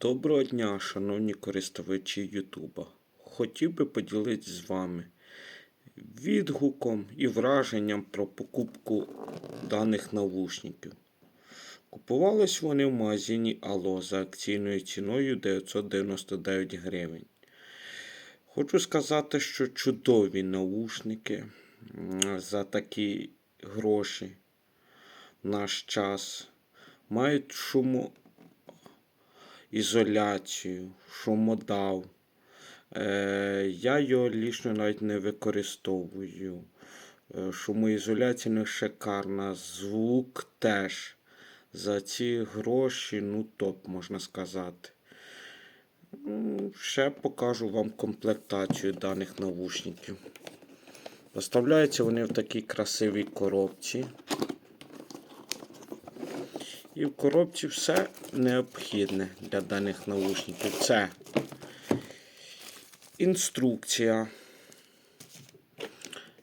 Доброго дня, шановні користувачі Ютуба. Хотів би поділитися з вами відгуком і враженням про покупку даних навушників. Купувались вони в магазині Алло за акційною ціною 999 гривень. Хочу сказати, що чудові наушники за такі гроші в наш час мають шуму ізоляцію, шумодав. Е, я його лічно навіть не використовую. Е, шумоізоляція не шикарна, звук теж. За ці гроші, ну топ, можна сказати. Ще покажу вам комплектацію даних навушників. Поставляються вони в такій красивій коробці. І в коробці все необхідне для даних наушників. Це інструкція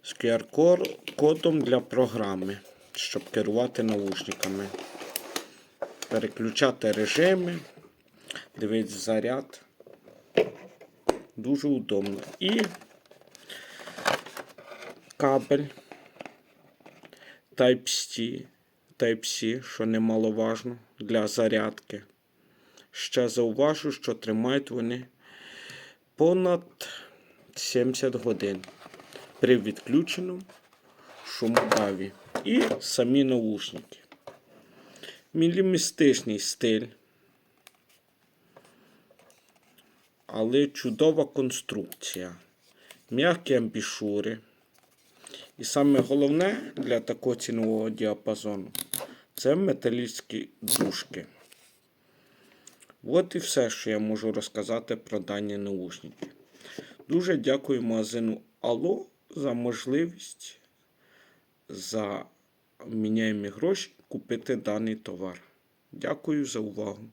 з QR-кодом для програми, щоб керувати наушниками, переключати режими, дивитися заряд. Дуже удобно. І кабель Type-C, Type-C, що немаловажно для зарядки. Ще зауважу, що тримають вони понад 70 годин при відключеному шумодаві. І самі наушники. Мінімістичний стиль, але чудова конструкція. М'які амбішури. І саме головне для такого цінового діапазону це металічні дужки. От і все, що я можу розказати про дані наушники. Дуже дякую магазину Алло за можливість за міняємі гроші купити даний товар. Дякую за увагу.